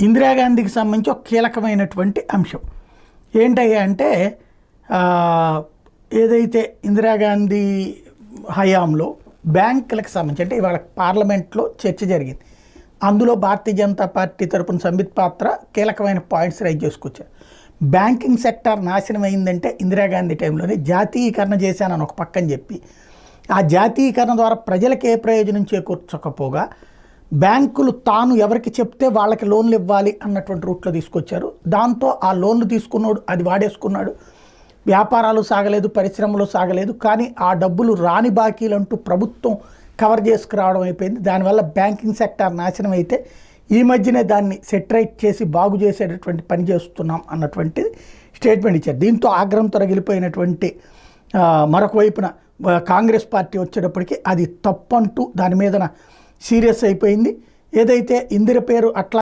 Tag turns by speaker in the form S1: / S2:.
S1: ఇందిరాగాంధీకి సంబంధించి ఒక కీలకమైనటువంటి అంశం. ఏంటయ్యా అంటే ఏదైతే ఇందిరాగాంధీ హయాంలో బ్యాంకులకు సంబంధించి అంటే ఇవాళ పార్లమెంట్లో చర్చ జరిగింది. అందులో భారతీయ జనతా పార్టీ తరపున సంబిత్ పాత్ర కీలకమైన పాయింట్స్ రైజ్ చేసుకొచ్చారు. బ్యాంకింగ్ సెక్టార్ నాశనం అయిందంటే ఇందిరాగాంధీ టైంలోనే జాతీయీకరణ చేశానని ఒక పక్కన చెప్పి ఆ జాతీయీకరణ ద్వారా ప్రజలకు ఏ ప్రయోజనం చేకూర్చకపోగా బ్యాంకులు తాను ఎవరికి చెప్తే వాళ్ళకి లోన్లు ఇవ్వాలి అన్నటువంటి రూట్లో తీసుకొచ్చారు. దాంతో ఆ లోన్లు తీసుకున్నాడు అది వాడేసుకున్నాడు. వ్యాపారాలు సాగలేదు పరిశ్రమలు సాగలేదు కానీ ఆ డబ్బులు రాని బాకీలు అంటూ ప్రభుత్వం కవర్ చేసుకురావడం అయిపోయింది. దానివల్ల బ్యాంకింగ్ సెక్టార్ నాశనం అయితే ఈ మధ్యనే దాన్ని సెటరైట్ చేసి బాగు చేసేటటువంటి పని చేస్తున్నాం అన్నటువంటిది స్టేట్మెంట్ ఇచ్చారు. దీంతో ఆగ్రహం తొలగిలిపోయినటువంటి మరొక వైపున కాంగ్రెస్ పార్టీ వచ్చేటప్పటికి అది తప్పంటూ దాని మీదన సీరియస్ అయిపోయింది. ఏదైతే ఇందిర పేరు అట్లా